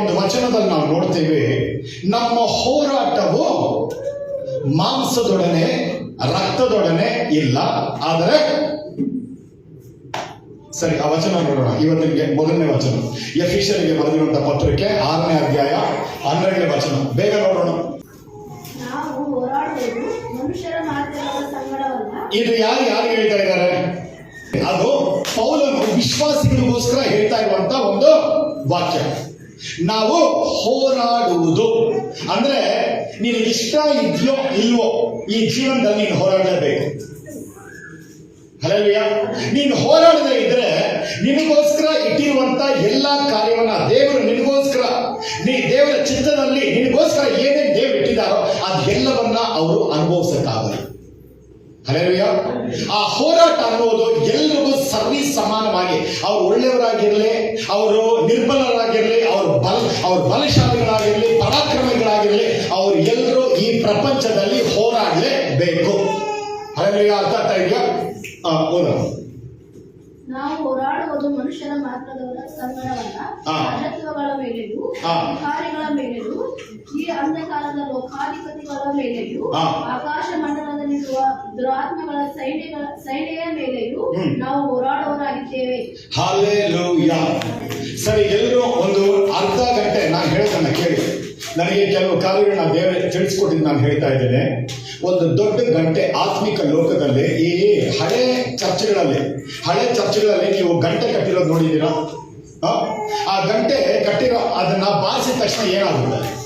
ಒಂದು ವಚನದಲ್ಲಿ ನಾವು ನೋಡ್ತೇವೆ ನಮ್ಮ ಹೋರಾಟವು ಮಾಂಸದೊಡನೆ ರಕ್ತದೊಡನೆ ಇಲ್ಲ ಆದರೆ ಸರಿ ಆ ವಚನ ನೋಡೋಣ. ಇವತ್ತಿಗೆ ಮೊದಲನೇ ವಚನ. ಯಫೀಶರಿಗೆ ಬರೆದಿರುವಂತಹ ಪತ್ರಿಕೆ ಆರನೇ ಅಧ್ಯಾಯ ಹನ್ನೆರಡನೇ ವಚನ. ಬೇಗ ನೋಡೋಣ. ಇದು ಯಾರು ಯಾರು ಹೇಳ್ತಾ ಇದ್ದಾರೆ? ಅದು ಪೌಲನು ವಿಶ್ವಾಸಿಗಳಿಗೋಸ್ಕರ ಹೇಳ್ತಾ ಇರುವಂತ ಒಂದು ವಾಕ್ಯ. ನಾವು ಹೋರಾಡುವುದು. ಅಂದ್ರೆ, ನಿನಗೆ ಇಷ್ಟ ಇದೆಯೋ ಇಲ್ವೋ ಈ ಜೀವನದಲ್ಲಿ ನೀನು ಹೋರಾಡಲೇಬೇಕು. ಅಲ್ಲಲ್ವಯ್ಯ ನೀನು ಹೋರಾಡದೇ ಇದ್ರೆ ನಿನಗೋಸ್ಕರ ಇಟ್ಟಿರುವಂತ ಎಲ್ಲಾ ಕಾರ್ಯವನ್ನ ದೇವರು ನಿನಗೋಸ್ಕರ, ನೀ ದೇವರ ಚಿತ್ರದಲ್ಲಿ ನಿನಗೋಸ್ಕರ ಏನೇನು ದೇವರು ಇಟ್ಟಿದ್ದಾರೋ ಅದೆಲ್ಲವನ್ನ ಅವರು ಅನುಭವಿಸಕ್ಕಾಗಲ್ಲ. ಆ ಹೋರಾಟ ಅನ್ನೋದು ಎಲ್ರಿಗೂ ಸರ್ವಿಸ್ ಸಮಾನವಾಗಿ, ಅವ್ರು ಒಳ್ಳೆಯವರಾಗಿರ್ಲಿ, ಅವರು ನಿರ್ಬಲರಾಗಿರ್ಲಿ ಅವ್ರ ಬಲ, ಅವ್ರ ಬಲಶಾಲಿಗಳಾಗಿರ್ಲಿ, ಪರಾಕ್ರಮಿಗಳಾಗಿರ್ಲಿ, ಅವ್ರು ಎಲ್ಲರೂ ಈ ಪ್ರಪಂಚದಲ್ಲಿ ಹೋರಾಡಲೇಬೇಕು. ಆಗ್ತಾ ಇದೆಯಾ? ನಾವು ಹೋರಾಡುವುದು ಮನುಷ್ಯನ ಮಾರ್ಗದವರ ಸಂಗಡವಲ್ಲ. ರಾಜತ್ವಗಳ ಮೇಲೆಯೂ. ಅಧಿಕಾರಿಗಳ ಮೇಲೆಯೂ ಈ ಅಂಧಕಾಲದ ಲೋಕಾಧಿಪತಿಗಳ ಮೇಲೆಯೂ. ಆಕಾಶ ಮಂಡಲದಲ್ಲಿರುವ ದುರಾತ್ಮಗಳ ಸೈನ್ಯಗಳ ಸೈನ್ಯದ ಮೇಲೆಯೂ. ನಾವು ಹೋರಾಡುವವರಾಗಿದ್ದೇವೆ ಹಾಲೆಲೂಯ ಸರಿ ಎಲ್ಲರೂ ಒಂದು ಅರ್ಧ ಗಂಟೆ ನಾನು ಹೇಳ್ತಾನೆ ಕೇಳಿ ನನಗೆ ಕೆಲವು ಕಾರ್ಯಗಳನ್ನ ದೇವರೇ ತಿಳಿಸ್ಕೊಟ್ಟಿದ್ದು ನಾನು ಹೇಳ್ತಾ ಇದ್ದೇನೆ ಒಂದು ದೊಡ್ಡ ಗಂಟೆ ಆತ್ಮಿಕ ಲೋಕದಲ್ಲಿ ಈ ಹಳೆ ಚರ್ಚ್ಗಳಲ್ಲಿ ಹಳೆ ಚರ್ಚ್ಗಳಲ್ಲಿ ನೀವು ಗಂಟೆ ಕಟ್ಟಿರೋದು ನೋಡಿದ್ದೀರಾ? ಆ? ಗಂಟೆ ಕಟ್ಟಿರೋ ಅದನ್ನ ಬಾರಿಸಿದ ತಕ್ಷಣ ಏನಾಗುತ್ತೆ?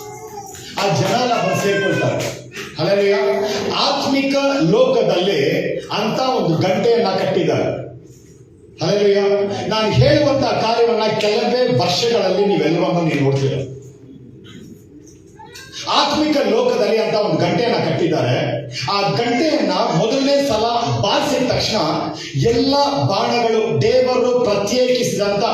ಆ ಜನ ಬಂದು ಸೇರ್ಕೊಳ್ತಾರೆ. ಅಲ್ಲ ಆತ್ಮಿಕ ಲೋಕದಲ್ಲಿ ಅಂತ ಒಂದು ಗಂಟೆಯನ್ನ ಕಟ್ಟಿದ್ದಾರೆ. ಅಲ್ಲ ನಾನು ಹೇಳುವಂತ ಕಾರ್ಯವನ್ನ ಕೆಲವೇ ವರ್ಷಗಳಲ್ಲಿ ನೀವೆಲ್ಲವನ್ನ ನೀವು ನೋಡ್ತೀರ? ಆತ್ಮಿಕ ಲೋಕದಲ್ಲಿ ಅಂತ ಒಂದು ಗಂಟೆಯನ್ನ ಕಟ್ಟಿದ್ದಾರೆ. ಆ ಗಂಟೆಯನ್ನ ಮೊದಲನೇ ಸಲ ಬಾರಿಸಿದ ತಕ್ಷಣ ಎಲ್ಲ ಬಾಣಗಳು ದೇವರು ಪ್ರತ್ಯೇಕಿಸಿದಂತ,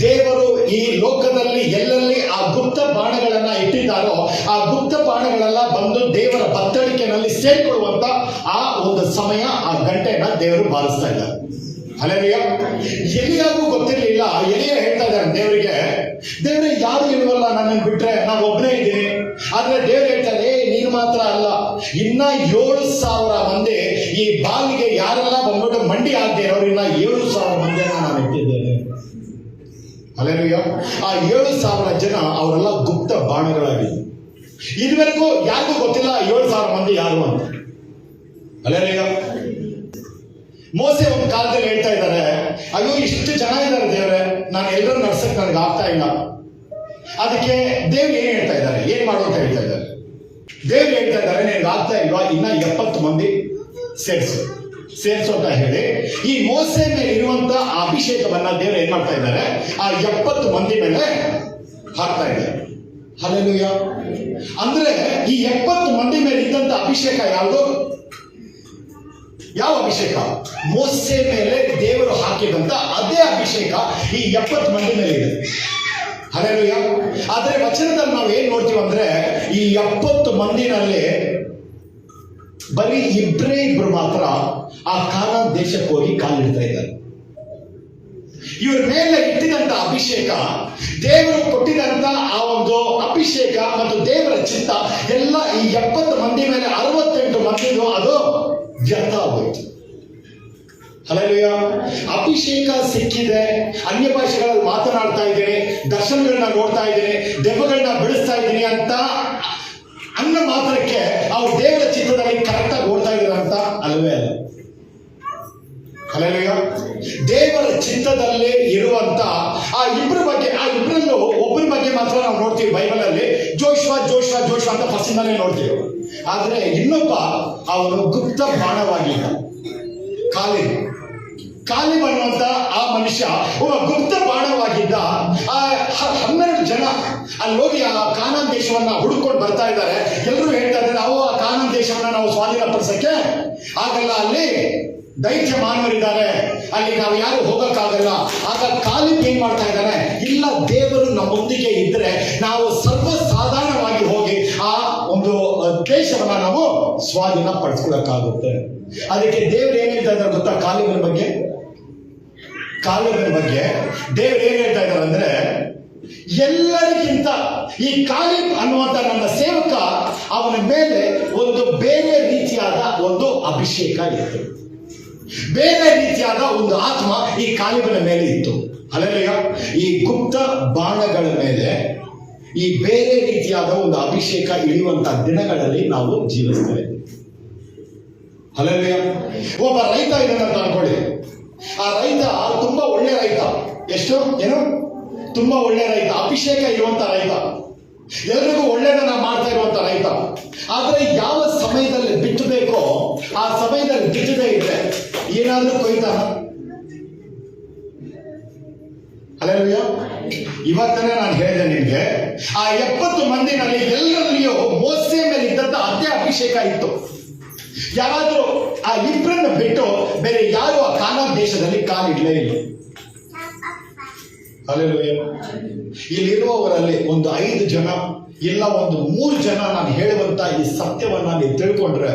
ದೇವರು ಈ ಲೋಕದಲ್ಲಿ ಎಲ್ಲೆಲ್ಲಿ ಆ ಗುಪ್ತ ಬಾಣಗಳನ್ನ ಇಟ್ಟಿದ್ದಾರೋ, ಆ ಗುಪ್ತ ಬಾಣಗಳೆಲ್ಲ ಬಂದು ದೇವರ ಬತ್ತಳಿಕೆನಲ್ಲಿ ಸೇರ್ಕೊಳ್ಳುವಂತ ಆ ಒಂದು ಸಮಯ ಆ ಗಂಟೆಯನ್ನ ದೇವರು ಬಾರಿಸ್ತಾ ಇದ್ದಾರೆ. ಅಲೆಲಿಯ ಎಲಿಯಾಗೂ ಗೊತ್ತಿರಲಿಲ್ಲ. ಎಲಿಯ ಹೇಳ್ತಾ ಇದ್ದಾರೆ ದೇವರಿಗೆ ದೇವ್ರೆ ಯಾರು ಇಲ್ವಲ್ಲ ನನ್ನನ್ನು ಬಿಟ್ರೆ? ನಾನು ಒಬ್ಬನೇ ಇದ್ದೀನಿ. ಆದ್ರೆ ದೇವ್ರು ಹೇಳ್ತಾರೆ "ಏ, ನೀನು ಮಾತ್ರ ಅಲ್ಲ. ಇನ್ನ ಏಳು ಸಾವಿರ ಮಂದಿ ಈ ಬಾಲಿಗೆ ಯಾರೆಲ್ಲ ಬಂದ್ಬಿಟ್ಟು ಮಂಡಿ ಆಗದೆ ಅವ್ರು ಇನ್ನ ಏಳು ಸಾವಿರ ಮಂದಿನ ನಾನು ಇಟ್ಟಿದ್ದೇನೆ. ಅಲೆಲಿಯ ಆ ಏಳು ಸಾವಿರ ಜನ ಅವರೆಲ್ಲ ಗುಪ್ತ ಬಾಣಗಳಾಗಿ. ಇದುವರೆಗೂ ಯಾರಿಗೂ ಗೊತ್ತಿಲ್ಲ ಏಳು ಸಾವಿರ ಮಂದಿ ಯಾರು ಅಂತ. ಅಲೆಲಿಯ ಮೋಸೆ ಒಂದು ಕಾಲದಲ್ಲಿ ಹೇಳ್ತಾ ಇದ್ದಾರೆ, ಅಯ್ಯೋ, ಇಷ್ಟು ಜನ ಇದ್ದಾರೆ ದೇವ್ರೆ, ನಾನು ಎಲ್ಲರೂ ನಡ್ಸಕ್ ನನಗೆ ಆಗ್ತಾ ಇಲ್ಲ. ಅದಕ್ಕೆ ದೇವ್ರು ಏನ್ ಹೇಳ್ತಾ ಇದ್ದಾರೆ? ಏನ್ ಮಾಡು ಅಂತ ಹೇಳ್ತಾ ಇದ್ದಾರೆ? ದೇವ್ರು ಹೇಳ್ತಾ ಇದ್ದಾರೆ, ನಿನಗೆ ಆಗ್ತಾ ಇಲ್ವಾ? ಇನ್ನ ಎಪ್ಪತ್ತು ಮಂದಿ ಸೇರಿಸು. ಸೇರಿಸು ಅಂತ ಹೇಳಿ, ಈ ಮೋಸೆ ಮೇಲೆ ಇರುವಂತ ಅಭಿಷೇಕವನ್ನ ದೇವ್ರು ಏನ್ ಮಾಡ್ತಾ ಇದ್ದಾರೆ? ಆ ಎಪ್ಪತ್ತು ಮಂದಿ ಮೇಲೆ ಹಾಕ್ತಾ ಇದ್ದಾರೆ. ಹಲೆಲುಯ್ಯ ಅಂದ್ರೆ ಈ ಎಪ್ಪತ್ತು ಮಂದಿ ಮೇಲೆ ಇದ್ದಂತ ಅಭಿಷೇಕ ಯಾವುದು? ಯಾವ ಅಭಿಷೇಕ? ಮೋಸೆ ಮೇಲೆ ದೇವರು ಹಾಕಿದಂತ ಅದೇ ಅಭಿಷೇಕ ಈ ಎಪ್ಪತ್ತು ಮಂದಿ ಮೇಲೆ ಇದೆ. ಅದೇನು ಆದರೆ ವಚನದಲ್ಲಿ ನಾವು ಏನ್ ನೋಡ್ತೀವಿ ಅಂದ್ರೆ ಈ ಎಪ್ಪತ್ತು ಮಂದಿನಲ್ಲಿ ಬರೀ ಇಬ್ಬರೇ ಇಬ್ರು ಮಾತ್ರ ಆ ಕಾಲ ದೇಶಕ್ಕೆ ಹೋಗಿ ಕಾಲಿಡ್ತಾ ಇದ್ದಾರೆ. ಇವ್ರ ಮೇಲೆ ಇಟ್ಟಿದಂತ ಅಭಿಷೇಕ, ದೇವರು ಕೊಟ್ಟಿದಂತ ಆ ಒಂದು ಅಭಿಷೇಕ ಮತ್ತು ದೇವರ ಚಿತ್ತ ಎಲ್ಲ ಈ ಎಪ್ಪತ್ತು ಮಂದಿ ಮೇಲೆ ಅರವತ್ತೆಂಟು ಮಂದಿದು ಅದು ವ್ಯರ್ಥ ಆಗೋಯ್ತು ಅಲ್ಲಯ್ಯ ಅಭಿಷೇಕ ಸಿಕ್ಕಿದೆ, ಅನ್ಯ ಭಾಷೆಗಳಲ್ಲಿ ಮಾತನಾಡ್ತಾ ಇದ್ದೇನೆ, ದರ್ಶನಗಳನ್ನ ನೋಡ್ತಾ ಇದ್ದೇನೆ, ದೆವ್ವಗಳನ್ನ ಬೆಳೆಸ್ತಾ ಇದ್ದೀನಿ ಅಂತ ಅನ್ನ ಮಾತ್ರಕ್ಕೆ ಅವ್ರು ದೇವರ ಚಿತ್ರದಲ್ಲಿ ಕರೆಕ್ಟಾಗಿ ಓಡ್ತಾ ಇದ್ದಾರೆ ಅಂತ ಅಲ್ವೇ ಅಲ್ಲ ಅಲ್ಲಯ್ಯ ದೇವರ ಚಿತ್ತದಲ್ಲಿ ಇರುವಂತ ಆ ಇಬ್ಬರ ಬಗ್ಗೆ, ಆ ಇಬ್ಬರಲ್ಲೂ ಒಬ್ಬರ ಬಗ್ಗೆ ಮಾತ್ರ ನಾವು ನೋಡ್ತೀವಿ ಬೈಬಲ್ ಅಲ್ಲಿ ಜೋಶ್ವಾ ಜೋಶ್ವಾ ಅಂತ ಫಸ್ಟಿಂದಾನೇ ನೋಡ್ತೀವಿ ಆದ್ರೆ ಇನ್ನೊಬ್ಬ ಅವನು ಗುಪ್ತ ಬಾಣವಾಗಿದ್ದ. ಕಾಲಿ ಕಾಲಿ ಅನ್ನುವಂತ ಆ ಮನುಷ್ಯ, ಒಬ್ಬ ಗುಪ್ತ ಬಾಣವಾಗಿದ್ದ. ಆ ಹನ್ನೆರಡು ಜನ ಅಲ್ಲಿ ಹೋಗಿ ಆ ಕಾನಾನ್ ದೇಶವನ್ನ ಹುಡುಕೊಂಡು ಬರ್ತಾ ಇದ್ದಾರೆ. ಎಲ್ಲರೂ ಹೇಳ್ತಾ ಇದ್ದಾರೆ ನಾವು ಆ ಕಾನಾನ್ ದೇಶವನ್ನ ನಾವು ಸ್ವಾಧೀನಪಡಿಸಕ್ಕೆ ಆಗಲ್ಲ ಅಲ್ಲಿ. ದೈತ್ಯ ಮಾನವರಿದ್ದಾರೆ ಅಲ್ಲಿ ನಾವು ಯಾರು ಹೋಗಕ್ಕಾಗಲ್ಲ. ಆಗ ಕಾಲಕ್ಕೆ ಏನ್ ಮಾಡ್ತಾ ಇದ್ದಾರೆ ಇಲ್ಲ, ದೇವರು ನಮ್ಮೊಂದಿಗೆ ಇದ್ರೆ ನಾವು ಸರ್ವ ಸಾಧಾರಣವಾಗಿ ಹೋಗಿ ಆ ಒಂದು ದ್ವೇಷವನ್ನ ನಾವು ಸ್ವಾಧೀನ ಪಡಿಸ್ಕೊಳಕ್ಕಾಗುತ್ತೆ. ಅದಕ್ಕೆ ದೇವ್ರು ಏನ್ ಹೇಳ್ತಾ ಇದ್ದಾರೆ ಗೊತ್ತಾ ಕಾಲಿಬನ ಬಗ್ಗೆ? ಕಾಲಿಬನ ಬಗ್ಗೆ ದೇವ್ರು ಏನ್ ಹೇಳ್ತಾ ಇದ್ದಾರೆ ಅಂದ್ರೆ, ಎಲ್ಲರಿಗಿಂತ ಈ ಕಾಲಿಬ್ ಅನ್ನುವಂತ ನನ್ನ ಸೇವಕ ಅವನ ಮೇಲೆ ಒಂದು ಬೇರೆ ರೀತಿಯಾದ ಒಂದು ಅಭಿಷೇಕ ಇತ್ತು ಬೇರೆ ರೀತಿಯಾದ ಒಂದು ಆತ್ಮ ಈ ಕಾಲಿಬನ ಮೇಲೆ ಇತ್ತು. ಅಲ್ಲ ಈ ಗುಪ್ತ ಬಾಣಗಳ ಮೇಲೆ ಈ ಬೇರೆ ರೀತಿಯಾದ ಒಂದು ಅಭಿಷೇಕ ಇಳಿಯುವಂತಹ ದಿನಗಳಲ್ಲಿ ನಾವು ಜೀವಿಸ್ತೇವೆ. ಅಲ್ಲ ಒಬ್ಬ ರೈತ ಇದನ್ನ ಅನ್ಕೊಳ್ಳಿ ಆ ರೈತ ತುಂಬಾ ಒಳ್ಳೆ ರೈತ. ಎಷ್ಟು? ಏನು? ತುಂಬಾ ಒಳ್ಳೆ ರೈತ. ಅಭಿಷೇಕ ಇರುವಂತ ರೈತ. ಎಲ್ರಿಗೂ ಒಳ್ಳೆಯದನ್ನ ಮಾಡ್ತಾ ಇರುವಂತ ರೈತ. ಆದ್ರೆ ಯಾವ ಸಮಯದಲ್ಲಿ ಬಿತ್ತಬೇಕೋ ಆ ಸಮಯದಲ್ಲಿ ಬಿತ್ತದೇ ಇದ್ರೆ ಏನಾದ್ರೂ ಕೊಯ್ತಾನ ಅಲ್ಲೆಲ್ಲಯ್ಯ ಇವತ್ತನೇ ನಾನು ಹೇಳಿದೆ ನಿಮ್ಗೆ, ಆ ಎಪ್ಪತ್ತು ಮಂದಿನಲ್ಲಿ ಎಲ್ಲರಲ್ಲಿಯೂ ಮೋಸೆ ಮೇಲೆ ಇದ್ದಂತ ಅದೇ ಅಭಿಷೇಕ ಇತ್ತು. ಯಾರಾದ್ರೂ ಆ ಇಬ್ಬರನ್ನು ಬಿಟ್ಟು ಬೇರೆ ಯಾರು ಆ ಕಾನ ದೇಶದಲ್ಲಿ ಕಾಲಿಡ್ಲೇ ಇಲ್ಲ. ಅಲ್ಲೆಲ್ಲಯ್ಯ ಇಲ್ಲಿರುವವರಲ್ಲಿ ಒಂದು ಐದು ಜನ, ಇಲ್ಲ ಒಂದು ಮೂರು ಜನ ನಾನು ಹೇಳುವಂತ ಈ ಸತ್ಯವನ್ನ ನೀವು ತಿಳ್ಕೊಂಡ್ರೆ,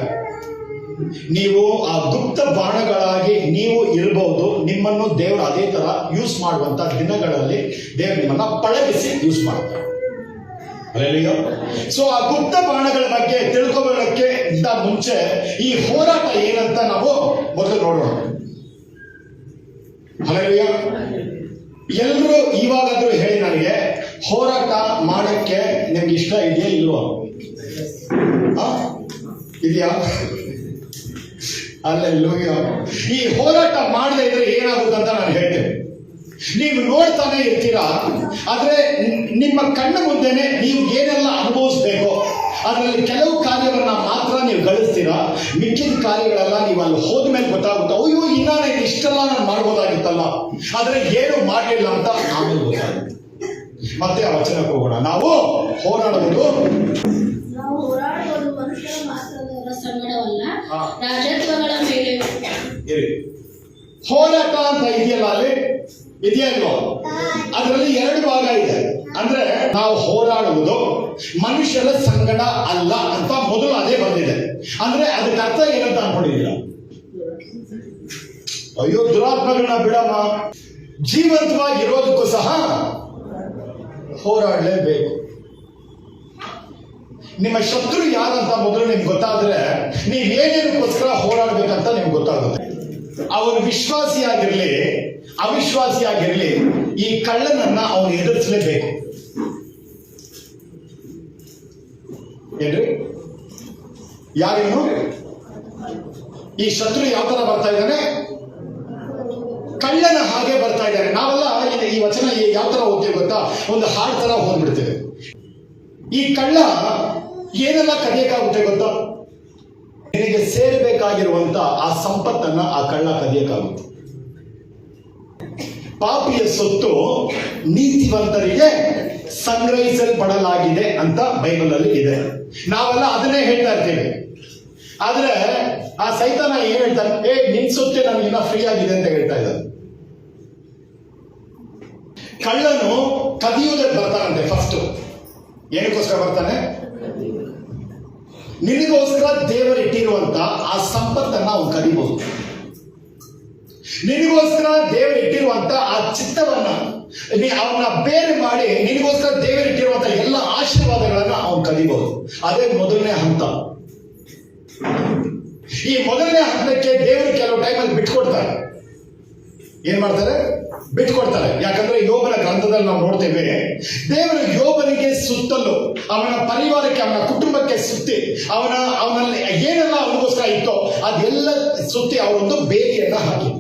ನೀವು ಆ ಗುಪ್ತ ಬಾಣಗಳಾಗಿ ನೀವು ಇರಬಹುದು. ನಿಮ್ಮನ್ನು ದೇವರು ಅದೇ ತರ ಯೂಸ್ ಮಾಡುವಂತ ದಿನಗಳಲ್ಲಿ ದೇವರು ನಿಮ್ಮನ್ನ ಪಳಗಿಸಿ ಯೂಸ್ ಮಾಡ್ತಾರೆ. ಸೊ ಆ ಗುಪ್ತ ಬಾಣಗಳ ಬಗ್ಗೆ ತಿಳ್ಕೊಬೇಕಕ್ಕೆ ಮುಂಚೆ ಈ ಹೋರಾಟ ಏನಂತ ನಾವು ಮೊದಲು ನೋಡೋಣ. ಎಲ್ಲರೂ ಇವಾಗಾದ್ರೂ ಹೇಳಿ ನನಗೆ, ಹೋರಾಟ ಮಾಡಕ್ಕೆ ನಿಮ್ಗೆ ಇಷ್ಟ ಇದೆಯಾ ಇಲ್ವಾ? ಇದೆಯಾ? ಅಲ್ಲೆಲ್ಲೂಯ್ಯ. ಈ ಹೋರಾಟ ಮಾಡದೇ ಇದ್ರೆ ಏನಾಗುತ್ತೆ ಅಂತ ನಾನು ಹೇಳ್ತೇನೆ. ನೀವು ನೋಡ್ತಾನೆ ಇರ್ತೀರಾ, ಆದ್ರೆ ನಿಮ್ಮ ಕಣ್ಣ ಮುಂದೆನೆ ನೀವು ಏನೆಲ್ಲ ಅನುಭವಿಸ್ಬೇಕು? ಅದರಲ್ಲಿ ಕೆಲವು ಕಾರ್ಯಗಳನ್ನ ಮಾತ್ರ ನೀವು ಗಳಿಸ್ತೀರಾ? ಮಿಕ್ಕಿದ ಕಾರ್ಯಗಳೆಲ್ಲ ನೀವು ಅಲ್ಲಿ ಹೋದ್ಮೇಲೆ ಗೊತ್ತಾಗುತ್ತೆ. ಅಯ್ಯೋ ಇನ್ನ ನಾನು ಇಷ್ಟೆಲ್ಲ ನಾನು ಮಾಡ್ಬೋದಾಗಿತ್ತಲ್ಲ. ಆದ್ರೆ ಏನು ಮಾಡಲಿಲ್ಲ ಅಂತ ಆಮೇಲೆ ಗೊತ್ತಾಗುತ್ತೆ. ಮತ್ತೆ ಆ ವಚನಕ್ಕೆ ಹೋಗೋಣ. ನಾವು ಹೋರಾಡುವುದು ನಾವು ಹೋರಾಡುವುದು ಮನುಷ್ಯರ ಮಾತ್ರದವರ ಸಂಗಡವಲ್ಲ. ಹಾ. ರಾಜತ್ವಗಳ ಮೇಲೆ. ಇರಿ. ಹೋರಾಟ ಅಂತ ಇದೆಯಲ್ಲ ಅಲ್ಲಿ? ಇದೆಯಾ ಇಲ್ವೋ? ಅದರಲ್ಲಿ ಎರಡು ಭಾಗ ಇದೆ. ಅಂದ್ರೆ ನಾವು ಹೋರಾಡುವುದು ಮನುಷ್ಯರ ಸಂಗಡ ಅಲ್ಲ ಅಂತ ಮೊದಲು ಅದೇ ಬಂದಿದೆ. ಅಂದ್ರೆ ಅದಕ್ಕೆ ಅರ್ಥ ಏನಂತ ಅನ್ಕೊಂಡಿದ್ದೀರಾ? ಅಯ್ಯೋ, ದುರಾತ್ಮಗಳನ್ನ ಬಿಡಮ್ಮ. ಜೀವಂತವಾಗಿರೋದಕ್ಕೂ ಸಹ ಹೋರಾಡಲೇಬೇಕು. ನಿಮ್ಮ ಶತ್ರು ಯಾರಂತ ಮೊದಲು ನಿಮ್ಗೆ ಗೊತ್ತಾದ್ರೆ ನೀವು ಏನೇನಕ್ಕೋಸ್ಕರ ಹೋರಾಡ್ಬೇಕಂತ ನಿಮ್ಗೆ ಗೊತ್ತಾಗುತ್ತೆ. ಅವರು ವಿಶ್ವಾಸಿಯಾಗಿರ್ಲಿ ಅವಿಶ್ವಾಸಿಯಾಗಿರ್ಲಿ, ಈ ಕಳ್ಳನನ್ನ ಅವನು ಎದುರಿಸಲೇಬೇಕು. ಏನ್ರಿ? ಯಾರೇನು ಈ ಶತ್ರು ಯಾವ ತರ ಬರ್ತಾ ಇದ್ದಾನೆ? ಕಳ್ಳನ ಹಾಗೆ ಬರ್ತಾ ಇದ್ದಾನೆ. ನಾವೆಲ್ಲ ಈ- ವಚನ ಯಾವ ತರ ಓದ್ತೀವಿ ಗೊತ್ತಾ? ಒಂದು ಹಾಡ್ ತರ ಹೋಗ್ಬಿಡ್ತೇವೆ ಈ ಕಳ್ಳ ಏನೆಲ್ಲ ಕದಿಯಕ್ಕಾಗುತ್ತೆ ಗೊತ್ತಾ? ನಿನಗೆ ಸೇರಬೇಕಾಗಿರುವಂತ ಆ ಸಂಪತ್ತನ್ನ ಆ ಕಳ್ಳ ಕದಿಯಕ್ಕಾಗುತ್ತೆ. ಪಾಪಿಯ ಸೊತ್ತು ನೀತಿವಂತರಿಗೆ ಸಂಗ್ರಹಿಸಲ್ಪಡಲಾಗಿದೆ ಅಂತ ಬೈಬಲ್ ಇದೆ. ನಾವೆಲ್ಲ ಅದನ್ನೇ ಹೇಳ್ತಾ ಇರ್ತೀವಿ. ಆದ್ರೆ ಆ ಸೈತಾನ ಏನ್ ಹೇಳ್ತಾನೆ? ಏ, ನಿನ್ ಸೊತ್ತೆ ನಮಗಿನ್ನ ಫ್ರೀ ಆಗಿದೆ ಅಂತ ಹೇಳ್ತಾ ಇದ್ದಾನೆ. ಕಳ್ಳನು ಕದಿಯುವುದಕ್ಕೆ ಬರ್ತಾನಂತೆ ಫಸ್ಟ್ ಏನಕ್ಕೋಸ್ಕರ ಬರ್ತಾನೆ? ನಿನಗೋಸ್ಕರ ದೇವರು ಇಟ್ಟಿರುವಂತ ಆ ಸಂಪತ್ತನ್ನ ಅವನು ಕದಿಬಹುದು. ನಿನಗೋಸ್ಕರ ದೇವರು ಇಟ್ಟಿರುವಂತ ಆ ಚಿತ್ತವನ್ನ ನೀ ಅವನ್ನ ಬೇರೆ ಮಾಡಿ ನಿನಗೋಸ್ಕರ ದೇವರು ಇಟ್ಟಿರುವಂತ ಎಲ್ಲ ಆಶೀರ್ವಾದಗಳನ್ನ ಅವನು ಕಲಿಬಹುದು ಅದೇ ಮೊದಲನೇ ಹಂತ. ಈ ಮೊದಲನೇ ಹಂತಕ್ಕೆ ದೇವರು ಕೆಲವು ಟೈಮಲ್ಲಿ ಬಿಟ್ಕೊಡ್ತಾರೆ. ಏನ್ ಮಾಡ್ತಾರೆ? ಬಿಟ್ಕೊಡ್ತಾರೆ. ಯಾಕಂದ್ರೆ ಯೋಬನ ಗ್ರಂಥದಲ್ಲಿ ನಾವು ನೋಡ್ತೇವೆ, ದೇವರು ಯೋಬನಿಗೆ ಸುತ್ತಲು ಅವನ ಪರಿವಾರಕ್ಕೆ, ಅವನ ಕುಟುಂಬಕ್ಕೆ ಸುತ್ತಿ, ಅವನ, ಅವನಲ್ಲಿ ಏನೆಲ್ಲ ಅವನಿಗೋಸ್ಕರ ಇತ್ತೋ ಅದೆಲ್ಲ ಸುತ್ತಿ ಅವರೊಂದು ಬೇಲಿಯನ್ನ ಹಾಕಿ.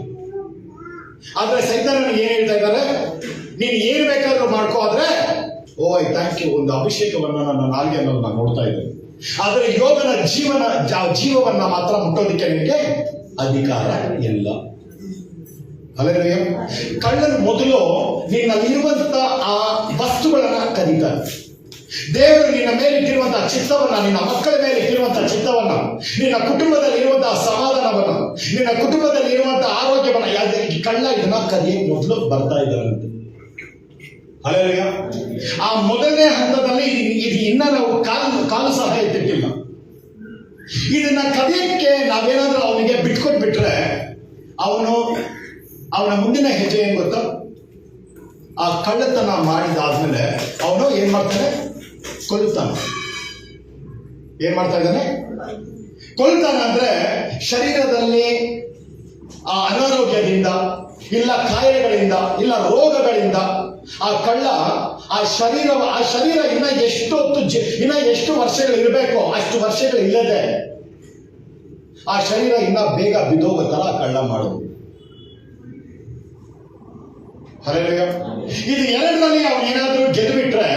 ಆದ್ರೆ ಸೈತಾನನಿಗೆ ಏನ್ ಹೇಳ್ತಾ ಇದ್ದಾರೆ? ನೀನು ಏನ್ ಬೇಕಾದ್ರೂ ಮಾಡ್ಕೋ, ಆದ್ರೆ ಓ ಥ್ಯಾಂಕ್ ಯು ಒಂದು ಅಭಿಷೇಕವನ್ನ ನನ್ನ ನಾಲ್ಗೆಯನ್ನು ನಾನು ನೋಡ್ತಾ ಇದ್ದೇನೆ. ಆದ್ರೆ ಯೋಗನ ಜೀವನ ಜೀವವನ್ನ ಮಾತ್ರ ಮುಟ್ಟೋದಿಕ್ಕೆ ನಿಮಗೆ ಅಧಿಕಾರ ಇಲ್ಲ. ಅಲ್ಲೇ ಕಳ್ಳನ್ ಮೊದಲು ನಿನ್ನಲ್ಲಿರುವಂತ ಆ ವಸ್ತುಗಳನ್ನ ಕದೀತಾನೆ ದೇವರು ನಿನ್ನ ಮೇಲೆ ಇಟ್ಟಿರುವಂತಹ ಚಿತ್ತವನ್ನ, ನಿನ್ನ ಮಕ್ಕಳ ಮೇಲೆ ಇಟ್ಟಿರುವಂತಹ ಚಿತ್ತವನ್ನ, ನಿನ್ನ ಕುಟುಂಬದಲ್ಲಿ ಇರುವಂತಹ ಸಮಾಧಾನವನ್ನ, ನಿನ್ನ ಕುಟುಂಬದಲ್ಲಿ ಇರುವಂತಹ ಆರೋಗ್ಯವನ್ನ ಯಾವುದೇ ಕಳ್ಳ ಇದನ್ನ ಕದಿಯಕ್ಕೆ ಮೊದಲು ಬರ್ತಾ ಇದ್ದಾರಂತೆ. ಅಲ್ಲ ಆ ಮೊದಲನೇ ಹಂತದಲ್ಲಿ ಇದು ಇನ್ನ ನಾವು ಕಾಲು ಕಾಲು ಸಹ ಎತ್ತಿಟ್ಟಿಲ್ಲ ಇದನ್ನ ಕದಿಯಕ್ಕೆ ನಾವೇನಾದ್ರೂ ಅವನಿಗೆ ಬಿಟ್ಕೊಟ್ಬಿಟ್ರೆ ಅವನು ಅವನ ಮುಂದಿನ ಹೆಜ್ಜೆ ಏನ್ ಗೊತ್ತಾ? ಆ ಕಳ್ಳತನ ಮಾಡಿದಾದ್ಮೇಲೆ ಅವನು ಏನ್ ಮಾಡ್ತಾನೆ? ಕೊಲ್ತಾನೆ ಏನ್ ಮಾಡ್ತಾ ಇದ್ದಾನೆ? ಕೊಲ್ತಾನ ಅಂದ್ರೆ ಶರೀರದಲ್ಲಿ ಆ ಅನಾರೋಗ್ಯದಿಂದ, ಇಲ್ಲ ಕಾಯಿಲೆಗಳಿಂದ, ಇಲ್ಲ ರೋಗಗಳಿಂದ, ಆ ಕಳ್ಳ, ಆ ಶರೀರ ಆ ಶರೀರ ಇನ್ನ ಎಷ್ಟೊತ್ತು ಇನ್ನ ಎಷ್ಟು ವರ್ಷಗಳು ಇರಬೇಕು ಅಷ್ಟು ವರ್ಷಗಳು ಇಲ್ಲದೆ, ಆ ಶರೀರ ಇನ್ನ ಬೇಗ ಬಿದ್ದೋಗೋ ತರ ಕಳ್ಳ ಮಾಡುದು. ಇದು ಎರಡರಲ್ಲಿ ಅವನು ಏನಾದ್ರೂ ಗೆದ್ದುಬಿಟ್ರೆ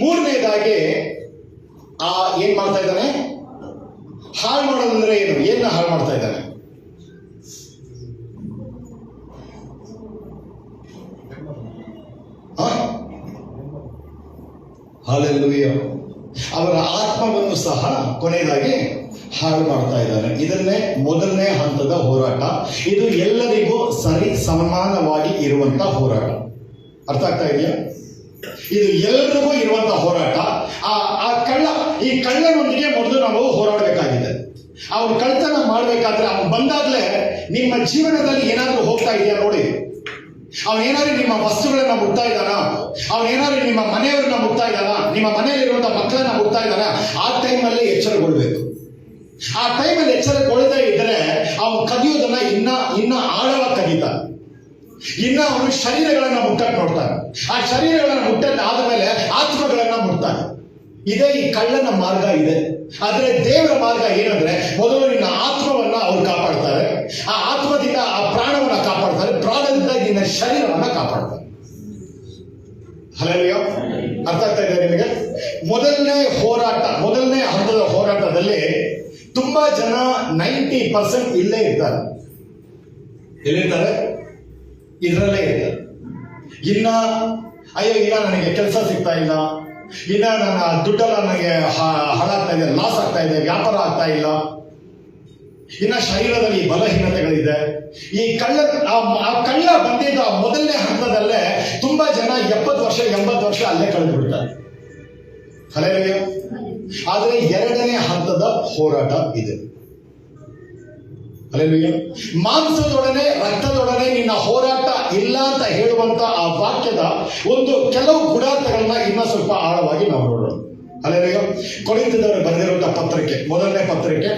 ಮೂರನೇದಾಗಿ ಆ ಏನ್ ಮಾಡ್ತಾ ಇದ್ದಾನೆ? ಹಾಳು ಮಾಡೋದಂದ್ರೆ ಏನು? ಏನ ಹಾಳು ಮಾಡ್ತಾ ಇದ್ದಾನೆ? ಹಾಲೆಲ್ಲೂಯ್ಯ. ಅವರ ಆತ್ಮವನ್ನು ಸಹ ಕೊನೆಯದಾಗಿ ಹಾಳು ಮಾಡ್ತಾ ಇದ್ದಾರೆ ಇದನ್ನೇ ಮೊದಲನೇ ಹಂತದ ಹೋರಾಟ. ಇದು ಎಲ್ಲರಿಗೂ ಸರಿ ಸಮಾನವಾಗಿ ಇರುವಂತ ಹೋರಾಟ. ಅರ್ಥ ಆಗ್ತಾ ಇದೆಯಾ? ಇದು ಎಲ್ರಿಗೂ ಇರುವಂತ ಹೋರಾಟ. ಆ ಆ ಕಳ್ಳ, ಈ ಕಳ್ಳನೊಂದಿಗೆ ಮೊದಲು ನಾವು ಹೋರಾಡಬೇಕಾಗಿದೆ. ಅವ್ರ ಕಳ್ತನ ಮಾಡಬೇಕಾದ್ರೆ ಅವ್ನು ಬಂದಾಗ್ಲೇ ನಿಮ್ಮ ಜೀವನದಲ್ಲಿ ಏನಾದರೂ ಹೋಗ್ತಾ ಇದೆಯಾ ನೋಡಿ. ಅವನೇನಾದ್ರೂ ನಿಮ್ಮ ವಸ್ತುಗಳನ್ನ ಮುಟ್ತಾ ಇದ್ದಾನ? ಅವನೇನಾದ್ರೂ ನಿಮ್ಮ ಮನೆಯವ್ರನ್ನ ಮುಟ್ತಾ ಇದ್ದಾನ? ನಿಮ್ಮ ಮನೆಯಲ್ಲಿರುವಂತಹ ಮಕ್ಕಳನ್ನ ಮುಟ್ತಾ ಇದ್ದಾನ? ಆ ಟೈಮಲ್ಲಿ ಎಚ್ಚರಗೊಳ್ಬೇಕು. ಆ ಟೈಮಲ್ಲಿ ಎಚ್ಚರಗೊಳ್ಳದೇ ಇದ್ರೆ ಅವನು ಕದಿಯೋದನ್ನ ಇನ್ನ ಇನ್ನ ಆಳವಾಗಿ ಕದೀತಾನೆ. ಇನ್ನ ಅವನು ಶರೀರಗಳನ್ನ ಮುಟ್ಟಕ್ಕೆ ನೋಡ್ತಾನೆ. ಆ ಶರೀರಗಳನ್ನ ಆದ ಮೇಲೆ ಆತ್ಮಗಳನ್ನ ಮುಟ್ತಾರೆ. ಇದೇ ಈ ಕಳ್ಳನ ಮಾರ್ಗ ಇದೆ. ಆದ್ರೆ ದೇವರ ಮಾರ್ಗ ಏನಂದ್ರೆ ಮೊದಲು ನಿನ್ನ ಆತ್ಮವನ್ನ ಅವ್ರು ಕಾಪಾಡ್ತಾರೆ. ಆ ಆತ್ಮದಿಂದ ಆ ಪ್ರಾಣವನ್ನ ಕಾಪಾಡ್ತಾರೆ. ಪ್ರಾಣದಿಂದ ನಿನ್ನ ಶರೀರವನ್ನ ಕಾಪಾಡ್ತಾರೆ. ಹಲೋ ಅರ್ಥ ಆಗ್ತಾ ಇದೆ ನಿಮಗೆ? ಮೊದಲನೇ ಹೋರಾಟ, ಮೊದಲನೇ ಹಂತದ ಹೋರಾಟದಲ್ಲಿ ತುಂಬಾ ಜನ ನೈಂಟಿ ಪರ್ಸೆಂಟ್ ಇಲ್ಲೇ ಇರ್ತಾರೆ. ಎಲ್ಲಿರ್ತಾರೆ? ಇದರಲ್ಲೇ ಇರ್ತಾರೆ. ಇನ್ನ, ಅಯ್ಯೋ, ಇನ್ನ ನನಗೆ ಕೆಲಸ ಸಿಗ್ತಾ ಇಲ್ಲ. ಇನ್ನ ನನ್ನ ದುಡ್ಡೆಲ್ಲ ನನಗೆ ಹಾಳಾಗ್ತಾ ಇದೆ ಲಾಸ್ ಆಗ್ತಾ ಇದೆ, ವ್ಯಾಪಾರ ಆಗ್ತಾ ಇಲ್ಲ. ಇನ್ನ ಶರೀರದಲ್ಲಿ ಬಲಹೀನತೆಗಳಿದೆ. ಈ ಕಳ್ಳ, ಆ ಕಳ್ಳ ಬಂದಿದ್ದ ಮೊದಲನೇ ಹಂತದಲ್ಲೇ ತುಂಬಾ ಜನ ಎಪ್ಪತ್ತು ವರ್ಷ, ಎಂಬತ್ತು ವರ್ಷ ಅಲ್ಲೇ ಕಳೆದು ಬಿಡ್ತಾರೆ ಆದರೆ ಎರಡನೇ ಹಂತದ ಹೋರಾಟ ಇದೆ. ಮಾಂಸದೊಡನೆ ರಕ್ತದೊಡನೆ ನಿನ್ನ ಹೋರಾಟ ಇಲ್ಲ ಅಂತ ಹೇಳುವಂತ ಆ ವಾಕ್ಯದ ಒಂದು ಕೆಲವು ಗುಣಾರ್ಥಗಳನ್ನ ಇನ್ನ ಸ್ವಲ್ಪ ಆಳವಾಗಿ ನಾವು ನೋಡೋಣ ಅಲ್ಲೇ ಕೊಳಿತದವರು ಬರೆದಿರುವಂತಹ ಪತ್ರಕ್ಕೆ ಮೊದಲನೇ ಪತ್ರಕ್ಕೆ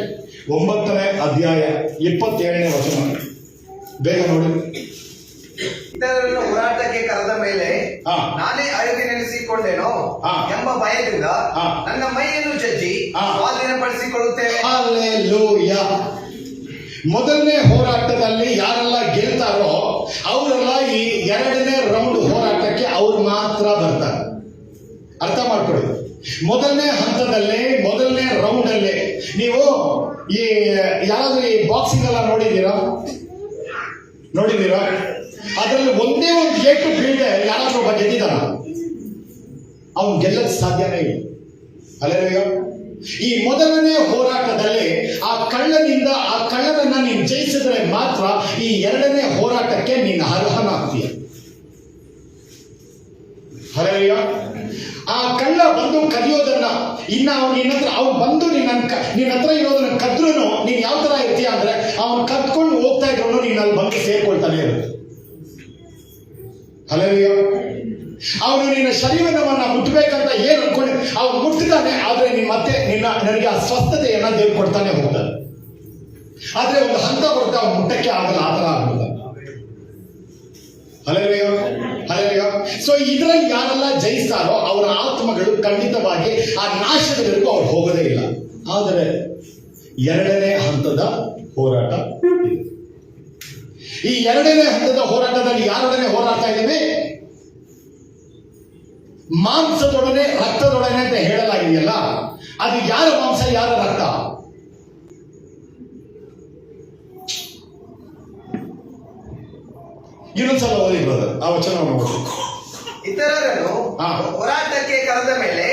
ಒಂಬತ್ತನೇ ಅಧ್ಯಾಯ ಇಪ್ಪತ್ತೇಳನೇ ವಚನ ಬೇಗ ನೋಡಿ ಇತರರನ್ನು ಹೋರಾಟಕ್ಕೆ ಕರೆದ ಮೇಲೆ. ನಾನೇ ಅಯೋಗ್ಯ ನೆನೆಸಿಕೊಂಡೇನೋ. ಎಂಬ ಭಯದಿಂದ. ನನ್ನ ಮೈಯನ್ನು ಜಜ್ಜಿ. ಸ್ವಾಧೀನಪಡಿಸಿಕೊಳ್ಳುತ್ತೇನೆ ಮೊದಲನೇ ಹೋರಾಟದಲ್ಲಿ ಯಾರೆಲ್ಲ ಗೆಲ್ತಾರೋ ಅವರೆಲ್ಲ ಈ ಎರಡನೇ ರೌಂಡ್ ಹೋರಾಟಕ್ಕೆ ಅವ್ರು ಮಾತ್ರ ಬರ್ತಾರೆ. ಅರ್ಥ ಮಾಡ್ಕೊಳ್ಳಿ. ಮೊದಲನೇ ಹಂತದಲ್ಲಿ, ಮೊದಲನೇ ರೌಂಡ್ ಅಲ್ಲಿ ನೀವು ಈ, ಯಾರಾದ್ರೂ ಈ ಬಾಕ್ಸಿಂಗ್ ಎಲ್ಲ ನೋಡಿದ್ದೀರಾ? ನೋಡಿದ್ದೀರಾ? ಅದರಲ್ಲಿ ಒಂದೇ ಒಂದು ಏಟು ಬೀಳ್ದೆ ಯಾರಾದ್ರೂ ಒಬ್ಬ ಗೆದ್ದಿದ್ದಾನ? ಅವ್ನು ಗೆಲ್ಲಕ್ಕೆ ಸಾಧ್ಯನೇ ಇಲ್ಲ. ಅಲ್ಲೇನಯ್ಯ ಈ ಮೊದಲನೇ ಹೋರಾಟದಲ್ಲಿ ಆ ಕಳ್ಳನಿಂದ ಆ ಕಳ್ಳನನ್ನ ನೀನು ಜಯಿಸಿದ್ರೆ ಮಾತ್ರ ಈ ಎರಡನೇ ಹೋರಾಟಕ್ಕೆ ನೀನು ಅರ್ಹನಾಗ್ತೀಯ. ಹಳೆಯ ಆ ಕಳ್ಳ ಬಂದು ಕದಿಯೋದನ್ನ, ಇನ್ನ ಅವನು ನಿನ್ನ ಹತ್ರ, ಅವ್ನು ಬಂದು ನಿನ್ನ ನಿನ್ನ ಹತ್ರ ಇರೋದನ್ನ ಕದ್ರು ನೀನ್ ಯಾವ ತರ ಇರ್ತೀಯ ಅಂದ್ರೆ ಅವನು ಕದ್ಕೊಂಡು ಹೋಗ್ತಾ ಇದ್ರು ನೀನು ಅಲ್ಲಿ ಬಂದು ಸೇರ್ಕೊಳ್ತಾನೆ ಇರುತ್ತೆ ಹಳೆಯ ಅವನು ನಿನ್ನ ಶರೀರವನ್ನ ಮುಟ್ಟಬೇಕಂತ ಏನು ಅನ್ಕೊಂಡು? ಅವನು ಮುಟ್ಟಿದ್ದಾನೆ ಆದರೆ ನೀನು ಮತ್ತೆ ನಿನ್ನ, ನನಗೆ ಆ ಸ್ವಸ್ಥತೆಯನ್ನ ದೇವ್ರು ಕೊಡ್ತಾನೆ ಹೋಗ್ತದೆ ಆದ್ರೆ ಒಂದು ಹಂತ ಬರುತ್ತೆ ಅವನು ಮುಟ್ಟಕ್ಕೆ ಆಗಲ್ಲ, ಆ ಥರ ಸೊ ಇದರಲ್ಲಿ ಯಾರೆಲ್ಲ ಜಯಿಸ್ತಾರೋ ಅವರ ಆತ್ಮಗಳು ಖಂಡಿತವಾಗಿ ಆ ನಾಶದವರೆಗೂ ಅವ್ರು ಹೋಗೋದೇ ಇಲ್ಲ. ಆದರೆ ಎರಡನೇ ಹಂತದ ಹೋರಾಟ. ಈ ಎರಡನೇ ಹಂತದ ಹೋರಾಟದಲ್ಲಿ ಯಾರೊಡನೆ ಹೋರಾಡ್ತಾ ಇದ್ದೀವಿ? ಮಾಂಸದೊಡನೆ ರಕ್ತದೊಡನೆ ಅಂತ ಹೇಳಲಾಗಿದೆಯಲ್ಲ ಅದು ಯಾರ ಮಾಂಸ ಯಾರ ರಕ್ತ ಇನ್ನೊಂದ್ಸಲ ಓದಿ ಬ್ರದರ್ ಆ ವಚನ ನೋಡಿ ಇತರರನ್ನು. ಹೋರಾಟಕ್ಕೆ ಕರೆದ ಮೇಲೆ.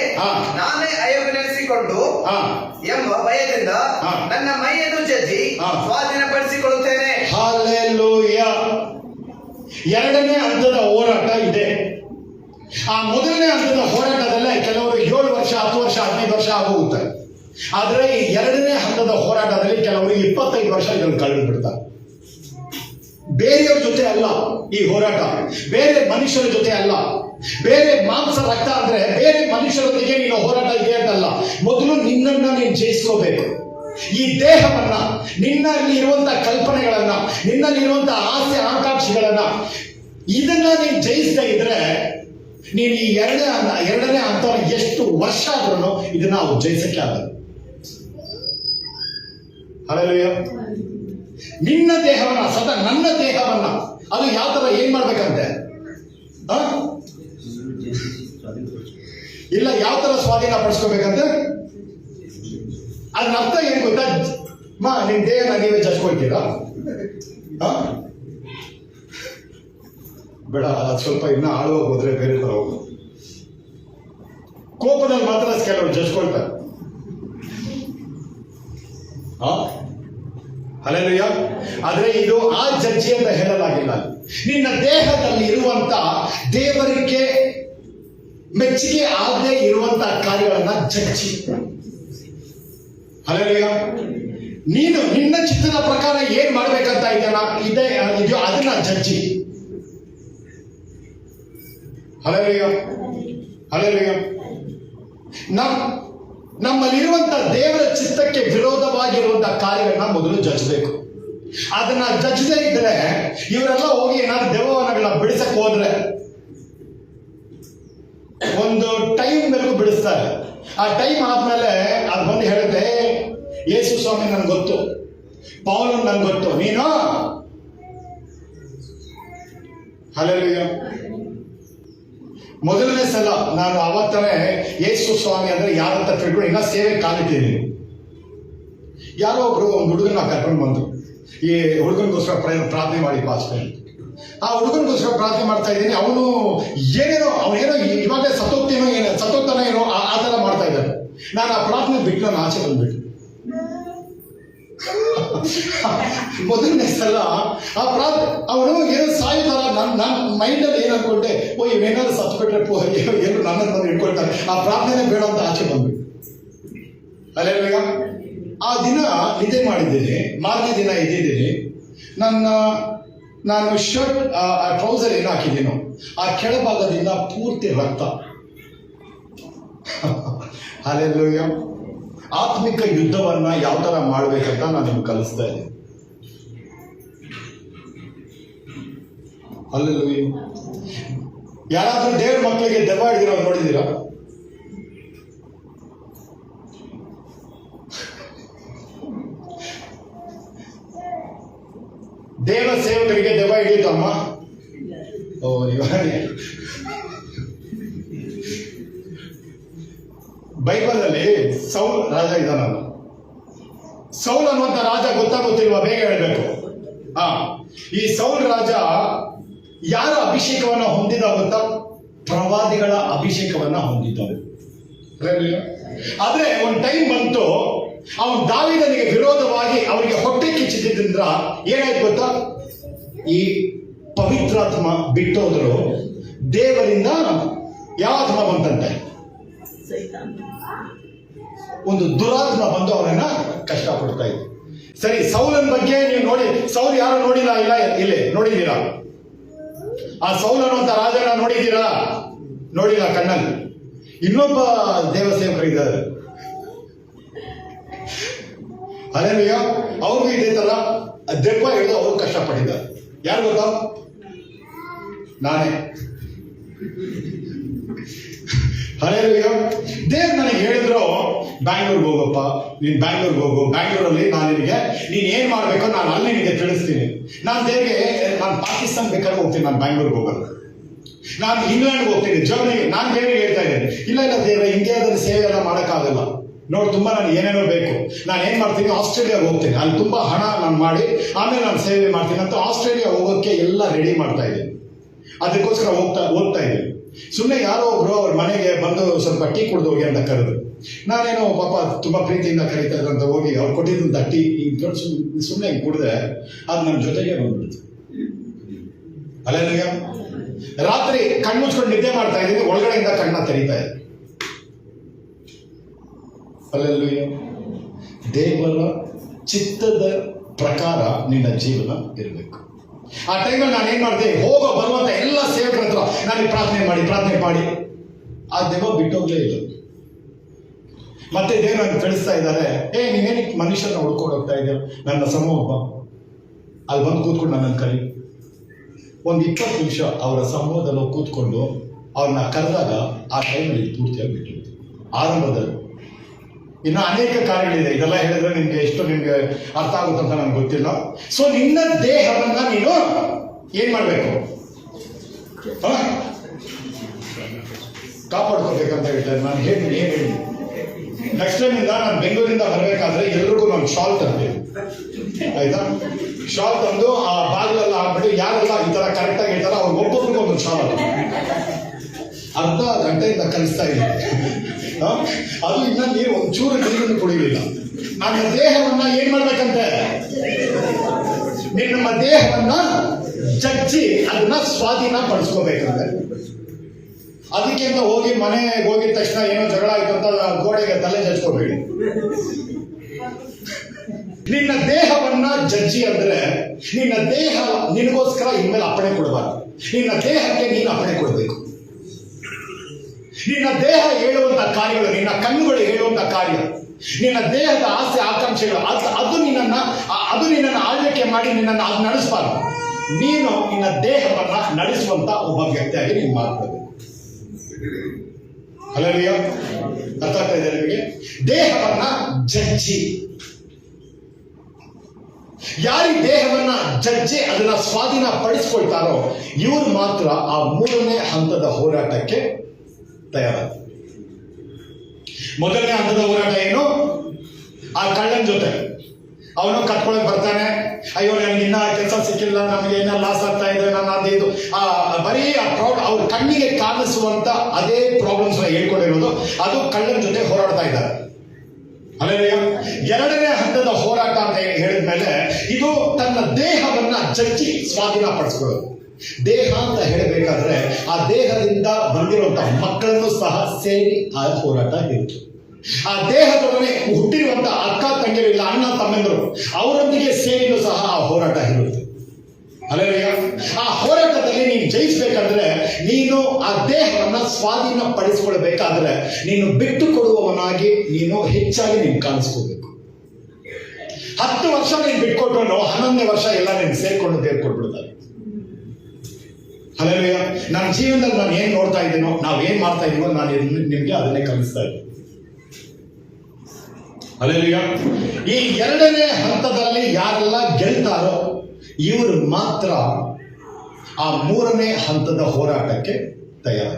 ನಾನೇ ಅಯೋಗ್ಯ ನಡೆಸಿಕೊಂಡು ಹಾ ಎಂಬ ಭಯದಿಂದ. ನನ್ನ ಮೈಯನ್ನು ಜಜ್ಜಿ. ಸ್ವಾಧೀನಪಡಿಸಿಕೊಳ್ಳುತ್ತೇನೆ ಎರಡನೇ ಹಂತದ ಹೋರಾಟ ಇದೆ ಆ ಮೊದಲನೇ ಹಂತದ ಹೋರಾಟದಲ್ಲೇ ಕೆಲವರು ಏಳು ವರ್ಷ, ಹತ್ತು ವರ್ಷ, ಹದಿನೈದು ವರ್ಷ ಆಗುತ್ತೆ ಆದರೆ ಈ ಎರಡನೇ ಹಂತದ ಹೋರಾಟದಲ್ಲಿ ಕೆಲವರು ಇಪ್ಪತ್ತೈದು ವರ್ಷ ಇದನ್ನು ಕಳೆದು ಬಿಡ್ತಾರೆ ಬೇರೆಯವ್ರ ಜೊತೆ ಅಲ್ಲ ಈ ಹೋರಾಟ. ಬೇರೆ ಮನುಷ್ಯರ ಜೊತೆ ಅಲ್ಲ. ಬೇರೆ ಮಾಂಸ, ರಕ್ತ ಆದ್ರೆ ಬೇರೆ ಮನುಷ್ಯರೊಂದಿಗೆ ನೀನು ಹೋರಾಟ ಇದೆ ಅಂತಲ್ಲ. ಮೊದಲು ನಿನ್ನನ್ನ ನೀನು ಜಯಿಸ್ಕೋಬೇಕು. ಈ ದೇಹವನ್ನ, ನಿನ್ನಲ್ಲಿ ಇರುವಂತ ಕಲ್ಪನೆಗಳನ್ನ ನಿನ್ನಲ್ಲಿರುವಂತ ಆಸೆ, ಆಕಾಂಕ್ಷೆಗಳನ್ನ ಇದನ್ನ ನೀನು ಜಯಿಸದೇ ಇದ್ರೆ ನೀನು ಈ ಎರಡನೇ ಎರಡನೇ ಹಂತ ಎಷ್ಟು ವರ್ಷ ಆದ್ರೂ ಇದನ್ನ ನಾವು ಜಯಿಸಕ್ಕೆ ಆಗಲ್ಲ. ನಿನ್ನ ದೇಹವನ್ನ, ಸದಾ ನನ್ನ ದೇಹವನ್ನ, ಅದು ಯಾವ ತರ ಏನ್ ಮಾಡ್ಬೇಕಂತೆ? ಇಲ್ಲ, ಯಾವ ತರ ಸ್ವಾಧೀನ ಪಡಿಸ್ಕೋಬೇಕಂತೆ ಅದ್ರ ಅರ್ಥ ಏನ್ ಗೊತ್ತಾ ಮಾ, ನಿನ್ ದೇಹನ ನೀವೇ ಜಸ್ಕೊಳ್ತೀರಾ ಆ? ಬೇಡ ಸ್ವಲ್ಪ ಇನ್ನ ಆಳುವಾಗ ಹೋದ್ರೆ ಬೇರೆ ತರ ಹೋಗೋದು ಕೋಪದಲ್ಲಿ ಮಾತ್ರ ಕೆಲವರು ಜಸ್ಕೊಳ್ತಾರೆ ಅಲ್ಲೆಲ್ಲಯ್ಯ ಆದ್ರೆ ಇದು ಆ ಜಜ್ಜಿ ಅಂತ ಹೇಳಲಾಗಿಲ್ಲ. ನಿನ್ನ ದೇಹದಲ್ಲಿ ಇರುವಂತ ದೇವರಿಗೆ ಮೆಚ್ಚುಗೆ ಆಗದೆ ಇರುವಂತ ಕಾರ್ಯಗಳನ್ನ ಜಜ್ಜಿ ಅಲ್ಲೆಲ್ಲಯ್ಯ ನೀನು ನಿನ್ನ ಚಿತ್ತದ ಪ್ರಕಾರ ಏನ್ ಮಾಡ್ಬೇಕಂತ ಇದೆಯಲ್ಲ ಇದೆ, ಇದೆಯೋ ಅದನ್ನ ಜಡ್ಜಿ. ಅಲ್ಲೆಲ್ಲಯ್ಯ ನಮ್, ನಮ್ಮಲ್ಲಿರುವಂತ ದೇವರ ಚಿತ್ತಕ್ಕೆ ವಿರೋಧವಾಗಿರುವಂತಹ ಕಾರ್ಯಗಳನ್ನ ಮೊದಲು ಜಜ್ಬೇಕು. ಅದನ್ನ ಜಜ್ಜದೇ ಇದ್ರೆ ಇವರೆಲ್ಲ ಹೋಗಿ ಏನಾದ್ರು ದೇವವನಗಳನ್ನ ಬಿಡಿಸಕ್ ಹೋದ್ರೆ ಒಂದು ಟೈಮ್ ಮೇಲೂ ಬಿಡಿಸ್ತಾರೆ. ಆ ಟೈಮ್ ಆದ್ಮೇಲೆ ಅದು ಬಂದು ಹೇಳುತ್ತೆ ಯೇಸು ಸ್ವಾಮಿ ನನ್ಗೆ ಗೊತ್ತು ಪೌಲ್ ನನ್ಗೆ ಗೊತ್ತು, ನೀನು? ಹಲೋ ಮೊದಲನೇ ಸಲ ನಾನು ಅವತ್ತನೇ ಯೇಸು ಸ್ವಾಮಿ ಅಂದ್ರೆ ಯಾರಂತ ತಿಳ್ಕೊಂಡು ಇನ್ನ ಸೇವೆ ಕಾಲಿಟ್ಟಿದ್ದೀನಿ. ಯಾರೋ ಒಬ್ರು ಒಂದು ಹುಡುಗನ ಕರ್ಕೊಂಡು ಬಂದ್ರು. ಈ ಹುಡುಗನಿಗೋಸ್ಕರ ಪ್ರಾರ್ಥನೆ ಮಾಡಿ ಪಾಸ್ಟರ್ ಆ ಹುಡುಗನಿಗೋಸ್ಕರ ಪ್ರಾರ್ಥನೆ ಮಾಡ್ತಾ ಇದ್ದೀನಿ. ಅವನು ಏನೇನೋ ಅವನೇನೋ ಇವಾಗಲೇ ಸತೋತ್ತೇನೋ ಏನೋ ಸತೋತ್ತನ ಏನೋ ಆ ಆ ಥರ ಮಾಡ್ತಾ ಇದ್ದಾನೆ. ನಾನು ಆ ಪ್ರಾರ್ಥನೆ ಬಿಟ್ಟು ನಾನು ಆಚೆ ಬಂದ್ಬಿಟ್ಟು ಮೊದಲನೇ ಸಲ ಆ ಪ್ರಾರ್ಥನೆ ಅವನು ಏನೋ ಸಾಯ್ತಾರ ನನ್ನ ನನ್ನ ಮೈಂಡಲ್ಲಿ ಏನು ಅನ್ಕೊಂಡೆ, ಓ ಇವೇನಾದ್ರು ಸತ್ತು ಬಿಟ್ರೆ ಪೋ ಏನು ನನ್ನನ್ನು ಬಂದು ಇಟ್ಕೊಳ್ತಾರೆ. ಆ ಪ್ರಾರ್ಥನೆ ಬೇಡ ಅಂತ ಆಚೆ ಬಂದ್ಬಿಟ್ಟು ಅಲ್ಲೇಗ ಆ ದಿನ ನಿದ್ದೆ ಮಾಡಿದ್ದೇನೆ, ಮಾರನೇ ದಿನ ಇದ್ದಿದ್ದೀನಿ ನನ್ನ, ನಾನು ಶರ್ಟ್, ಆ ಟ್ರೌಸರ್ ಏನು ಹಾಕಿದ್ದೀನೋ, ಆ ಕೆಳಭಾಗದಿಂದ ಪೂರ್ತಿ ರಕ್ತ. ಅಲ್ಲೆಲ್ಲೂಯ್ಯ ಆತ್ಮಿಕ ಯುದ್ಧವನ್ನ ಯಾವ ತರ ಮಾಡ್ಬೇಕಂತ ನಾನು ನಿಮ್ಗೆ ಕಲಿಸ್ತಾ ಇದ್ದೀನಿ. ಅಲ್ಲಿ ಯಾರಾದ್ರೂ ದೇವ್ರ ಮಕ್ಕಳಿಗೆ ದೆವ್ವ ಹಿಡಿದಿರೋ ನೋಡಿದ್ದೀರಾ? ದೇವ ಸೇವಕರಿಗೆ ದೆವ್ವ ಹಿಡಿಯುತ್ತಮ್ಮ? ಓ, ಇವಾಗ ಬೈಬಲಲ್ಲಿ ಸೌಲ್ ರಾಜ ಇದ್ದಾನಲ್ಲ. ಸೌಲ್ ಅನ್ನುವಂಥ ರಾಜ ಗೊತ್ತಾಗುತ್ತಿರುವ ಬೇಗ ಹೇಳಬೇಕು. ಆ, ಈ ಸೌಲ್ ರಾಜ ಯಾರ ಅಭಿಷೇಕವನ್ನು ಹೊಂದಿದ ಗೊತ್ತಾ? ಪ್ರವಾದಿಗಳ ಅಭಿಷೇಕವನ್ನ ಹೊಂದಿದ್ದವು ಆದ್ರೆ ಒಂದು ಟೈಮ್ ಬಂತು, ಅವನು ದಾವಿದನಿಗೆ ವಿರೋಧವಾಗಿ ಅವರಿಗೆ ಹೊಟ್ಟೆ ಕಿಚ್ಚಿದ್ರಿಂದ ಏನಾಯ್ತು ಗೊತ್ತಾ? ಈ ಪವಿತ್ರಾತ್ಮ ಬಿಟ್ಟೋದ್ರು ದೇವರಿಂದ ಯಾವ ಆತ್ಮ ಬಂತಂತೆ ಒಂದು ದುರಾತ್ಮ ಬಂದು ಅವನನ್ನ ಕಷ್ಟ ಕೊಡ್ತಾ ಇದೆ ಸರಿ ಸೌಲನ್ ಬಗ್ಗೆ ನೀವು ನೋಡಿ, ಸೌಲ್ ಯಾರು ನೋಡಿಲ್ಲ, ಇಲ್ಲ, ಇಲ್ಲೇ, ನೋಡಿದ್ದೀರಾ? ಆ ಸೌಲ್ ಅನ್ನುವಂತ ರಾಜನ ನೋಡಿದ್ದೀರಾ? ನೋಡಿಲ್ಲ ಕಣ್ಣಲ್ಲಿ. ಇನ್ನೊಬ್ಬ ದೇವಸೇವಕರಿದ್ದಾರೆ ಅಲ್ಲೇನಯ್ಯ ಅವ್ರಿಗೂ ಇದೇ ತರ ದೆಪ್ಪ ಹಿಡಿದು ಅವರು ಕಷ್ಟಪಟ್ಟಿದ್ದಾರೆ. ಯಾರು ಗೊತ್ತಾ? ನಾನೇ. ಹಳೆಯ ದೇವ್ರು ನನಗೆ ಹೇಳಿದ್ರು, ಬ್ಯಾಂಗ್ಳೂರ್ಗೆ ಹೋಗಪ್ಪ, ನೀನು ಬ್ಯಾಂಗ್ಳೂರ್ಗೆ ಹೋಗು, ಬ್ಯಾಂಗ್ಳೂರಲ್ಲಿ ನಾನು ನಿನಗೆ, ನೀನು ಏನು ಮಾಡಬೇಕೋ ನಾನು ಅಲ್ಲಿ ನಿನಗೆ ತಿಳಿಸ್ತೀನಿ. ನಾನು ದೇವ್ರಿಗೆ, ನಾನು ಪಾಕಿಸ್ತಾನ ಬೇಕಾದ್ರೆ ಹೋಗ್ತೀನಿ, ನಾನು ಬ್ಯಾಂಗ್ಳೂರ್ಗೆ ಹೋಗಲ್ಲ ನಾನು ಇಂಗ್ಲೆಂಡ್ಗೆ ಹೋಗ್ತೀನಿ, ಜರ್ಮನಿಗೆ, ನಾನು ದೇವರಿಗೆ ಹೇಳ್ತಾ ಇದ್ದೇನೆ. ಇಲ್ಲ ಇಲ್ಲ ದೇವ್ರೆ, ಇಂಡಿಯಾದಲ್ಲಿ ಸೇವೆ ಎಲ್ಲ ಮಾಡೋಕ್ಕಾಗಲ್ಲ. ನೋಡಿ, ತುಂಬ ನಾನು ಏನೇನೋ ಬೇಕು. ನಾನು ಏನು ಮಾಡ್ತೀನಿ, ಆಸ್ಟ್ರೇಲಿಯಾಗೆ ಹೋಗ್ತೀನಿ. ಅಲ್ಲಿ ತುಂಬ ಹಣ ನಾನು ಮಾಡಿ, ಆಮೇಲೆ ನಾನು ಸೇವೆ ಮಾಡ್ತೀನಿ ಅಂತ ಆಸ್ಟ್ರೇಲಿಯಾ ಹೋಗೋಕ್ಕೆ ಎಲ್ಲ ರೆಡಿ ಮಾಡ್ತಾ ಇದ್ದೀನಿ. ಅದಕ್ಕೋಸ್ಕರ ಹೋಗ್ತಾ, ಓದ್ತಾ ಇದ್ದೀನಿ. ಸುಮ್ಮನೆ ಯಾರೋ ಒಬ್ರು ಅವ್ರ ಮನೆಗೆ ಬಂದು ಸ್ವಲ್ಪ ಟೀ ಕುಡ್ದು ಹೋಗಿ ಅಂತ ಕರೆದು. ನಾನೇನೋ ಪಾಪ ತುಂಬ ಪ್ರೀತಿಯಿಂದ ಕರೀತಾ ಇದ್ದಂತ ಹೋಗಿ ಅವ್ರು ಕೊಟ್ಟಿದ್ದಂಥ ಟೀ ಹಿಂಗೆ ಸುಮ್ಮನೆ ಕುಡಿದ್ರೆ ಅದು ನನ್ನ ಜೊತೆಗೆ ಬಂದ್ಬಿಡ್ತು. ಅಲ್ಲ ರಾತ್ರಿ ಕಣ್ಣು ಮುಚ್ಕೊಂಡು ನಿದ್ದೆ ಮಾಡ್ತಾ ಇದ್ದೀನಿ, ಒಳಗಡೆಯಿಂದ ಕಣ್ಣ ತೆರೀತಾ ಇದೆ. ಅಲ್ಲೆಲ್ಲೂಯ್ಯ. ದೇವರ ಚಿತ್ತದ ಪ್ರಕಾರ ನಿನ್ನ ಜೀವನ ಇರಬೇಕು. ಆ ಟೈಮಲ್ಲಿ ನಾನು ಏನು ಮಾಡಿದೆ? ಹೋಗೋ, ಬರುವಂತ ಎಲ್ಲ ಸೇವಕರ ಹತ್ರ ನನಗೆ ಪ್ರಾರ್ಥನೆ ಮಾಡಿ ಪ್ರಾರ್ಥನೆ ಮಾಡಿ. ಆ ದೆವ್ವ ಬಿಟ್ಟೋಗ್ಲೇ ಇಲ್ಲ. ಮತ್ತೆ ದೇವ್ರು ನನಗೆ ಕಳಿಸ್ತಾ ಇದ್ದಾರೆ ಏ ನೀವೇನಕ್ಕೆ ಮನುಷ್ಯನ ಹುಡ್ಕೊಂಡು ಹೋಗ್ತಾ ಇದ್ದೀರ ನನ್ನ ಸಮೂಹ ಅಲ್ಲಿ ಬಂದು ಕೂತ್ಕೊಂಡು ನನ್ನನ್ನು ಕರಿ. ಒಂದು ಇಪ್ಪತ್ತು ನಿಮಿಷ ಅವರ ಸಮೂಹದಲ್ಲಿ ಕೂತ್ಕೊಂಡು ಅವ್ರನ್ನ ಕರೆದಾಗ ಆ ಟೈಮಲ್ಲಿ ಪೂರ್ತಿಯಾಗಿ ಬಿಟ್ಟಿರ್ತೀವಿ ಆರಂಭದಲ್ಲಿ. ಇನ್ನು ಅನೇಕ ಕಾರ್ಯಗಳಿದೆ. ಇದೆಲ್ಲ ಹೇಳಿದ್ರೆ ನಿಮ್ಗೆ ಎಷ್ಟು ನಿಮ್ಗೆ ಅರ್ಥ ಆಗುತ್ತೆ ಅಂತ ನನಗೆ ಗೊತ್ತಿಲ್ಲ. ಸೊ ನಿನ್ನ ದೇಹವನ್ನ ನೀನು ಏನ್ ಮಾಡ್ಬೇಕು? ಕಾಪಾಡ್ಕೋಬೇಕಂತ ಹೇಳ್ತಾರೆ ನಾನು ಹೇಳಿ ಏನ್ ಹೇಳಿ. ನೆಕ್ಸ್ಟ್ ಟೈಮ್ ಇಂದ ನಾನು ಬೆಂಗಳೂರಿಂದ ಬರಬೇಕಾದ್ರೆ ಎಲ್ರಿಗೂ ನಾನು ಶಾಲ್ ತರ್ತೀನಿ ಆಯ್ತಾ? ಶಾಲ್ ತಂದು ಆ ಬಾಗಿಲೆಲ್ಲ ಹಾಕ್ಬಿಟ್ಟು ಯಾರೆಲ್ಲ ಈ ತರ ಕರೆಕ್ಟ್ ಆಗಿ ಹೇಳ್ತಾರೋ ಅವ್ರಿಗೆ ಒಬ್ಬೊಬ್ರಿಗೆ ಒಂದು ಶಾಲ್. ಅರ್ಧ ಗಂಟೆಯಿಂದ ಕಲಿಸ್ತಾ ಇದ್ದೀನಿ? ಅದು ಇನ್ನ ನೀರು ಒಂಚೂರು ನೀರನ್ನು ಕುಡಿಯಲಿಲ್ಲ ಆಗ ದೇಹವನ್ನ ಏನ್ ಮಾಡ್ಬೇಕಂತೆ? ನಿಮ್ಮ ದೇಹವನ್ನ ಜಜ್ಜಿ ಅದನ್ನ ಸ್ವಾಧೀನ ಪಡಿಸ್ಕೋಬೇಕಂತೆ. ಅದಕ್ಕಿಂತ ಹೋಗಿ ಮನೆಗೆ ಹೋಗಿದ ತಕ್ಷಣ ಏನೋ ಜಗಳ ಆಯ್ತು ಅಂತ ಗೋಡೆಗೆ ತಲೆ ಜಜ್ಕೋಬೇಡಿ. ನಿನ್ನ ದೇಹವನ್ನ ಜಜ್ಜಿ ಅಂದ್ರೆ ನಿನ್ನ ದೇಹ ನಿನಗೋಸ್ಕರ ಇನ್ಮೇಲೆ ಅಪ್ಪಣೆ ಕೊಡಬಾರ್ದು. ನಿನ್ನ ದೇಹಕ್ಕೆ ನೀನು ಅಪ್ಪಣೆ ಕೊಡಬೇಕು. ನಿನ್ನ ದೇಹ ಹೇಳುವಂತ ಕಾರ್ಯಗಳು, ನಿನ್ನ ಕಣ್ಣುಗಳು ಹೇಳುವಂತ ಕಾರ್ಯ. ನಿನ್ನ ದೇಹದ ಆಸೆ ಆಕಾಂಕ್ಷೆಗಳು, ಅದು ನಿನ್ನನ್ನ ಅದು ನಿನ್ನನ್ನು ಆಳ್ವಿಕೆ ಮಾಡಿ ನಿನ್ನನ್ನು ಅದು ನಡೆಸಬಾರ್ದು. ನೀನು ನಿನ್ನ ದೇಹವನ್ನ ನಡೆಸುವಂತ ಒಬ್ಬ ವ್ಯಕ್ತಿಯಾಗಿ ನೀನು ಮಾಡ್ತದೆ ಅಲ್ಲರಿಯ ಅರ್ಥ ಆಗ್ತಾ ಇದೆ ನಿಮಗೆ? ದೇಹವನ್ನ ಜಜ್ಜಿ ಯಾರಿ ದೇಹವನ್ನ ಜಜ್ಜಿ ಅದನ್ನ ಸ್ವಾಧೀನ ಪಡಿಸ್ಕೊಳ್ತಾರೋ ಇವರು ಮಾತ್ರ ಆ ಮೂರನೇ ಹಂತದ ಹೋರಾಟಕ್ಕೆ ತಯಾರಾದ ಮೊದಲನೇ ಹಂತದ ಹೋರಾಟ ಏನು? ಆ ಕಳ್ಳನ ಜೊತೆ. ಅವನು ಕಟ್ಕೊಳಕ್ ಬರ್ತಾನೆ. ಅಯ್ಯೋ, ನನಗೆ ಇನ್ನ ಕೆಲಸ ಸಿಕ್ಕಿಲ್ಲ, ನಮಗೆ ಇನ್ನ ಲಾಸ್ ಆಗ್ತಾ ಇದೆ, ನಾನು ಅದು ಇದು. ಆ, ಬರೀ ಆ ಪ್ರೌಡ್ ಅವ್ರ ಕಣ್ಣಿಗೆ ಕಾಣಿಸುವಂತ ಅದೇ ಪ್ರಾಬ್ಲಮ್ಸ್ ಹೇಳ್ಕೊಂಡಿರೋದು. ಅದು ಕಳ್ಳನ ಜೊತೆ ಹೋರಾಡ್ತಾ ಇದ್ದಾರೆ. ಅಲ್ಲೇಯ ಎರಡನೇ ಹಂತದ ಹೋರಾಟ ಅಂತ ಹೇಳಿದ್ಮೇಲೆ ಇದು ತನ್ನ ದೇಹವನ್ನ ಜಜ್ಜಿ ಸ್ವಾಧೀನ ಪಡಿಸ್ಕೊಳ್ಳೋದು ದೇಹ ಅಂತ ಹೇಳಬೇಕಾದ್ರೆ ಆ ದೇಹದಿಂದ ಬಂದಿರುವಂತಹ ಮಕ್ಕಳನ್ನು ಸಹ ಸೇರಿ ಆ ಹೋರಾಟ ಇರುತ್ತೆ. ಆ ದೇಹದೊಡನೆ ಹುಟ್ಟಿರುವಂತಹ ಅಕ್ಕ ತಂಗಿರು ಇಲ್ಲ ಅಣ್ಣ ತಮ್ಮಂದರು, ಅವರೊಂದಿಗೆ ಸೇರಿಲು ಸಹ ಆ ಹೋರಾಟ ಇರುತ್ತೆ. ಅಲ್ಲ ಆ ಹೋರಾಟದಲ್ಲಿ ನೀನು ಜಯಿಸಬೇಕಾದ್ರೆ ನೀನು ಆ ದೇಹವನ್ನ ಸ್ವಾಧೀನ ಪಡಿಸಿಕೊಳ್ಬೇಕಾದ್ರೆ ನೀನು ಬಿಟ್ಟು ಕೊಡುವವನಾಗಿ ನೀನು ಹೆಚ್ಚಾಗಿ ನೀನು ಕಾಣಿಸ್ಕೋಬೇಕು. ಹತ್ತು ವರ್ಷ ನೀನು ಬಿಟ್ಕೊಟ್ರು ಹನ್ನೊಂದನೇ ವರ್ಷ ಎಲ್ಲ ನೀನು ಸೇರ್ಕೊಂಡು ದೇವ್ರು ಅಲ್ಲೇಯ ನನ್ನ ಜೀವನದಲ್ಲಿ ನಾನು ಏನ್ ನೋಡ್ತಾ ಇದ್ದೀನೋ, ನಾವ್ ಏನ್ ಮಾಡ್ತಾ ಇದೀವೋ ನಾನು ನಿಮ್ಗೆ ಅದನ್ನೇ ಕಲಿಸ್ತಾ ಇದ್ದೀನಿ. ಅಲ್ಲೇ ಈ ಎರಡನೇ ಹಂತದಲ್ಲಿ ಯಾರೆಲ್ಲ ಗೆಲ್ತಾರೋ, ಇವರು ಮಾತ್ರ ಆ ಮೂರನೇ ಹಂತದ ಹೋರಾಟಕ್ಕೆ ತಯಾರ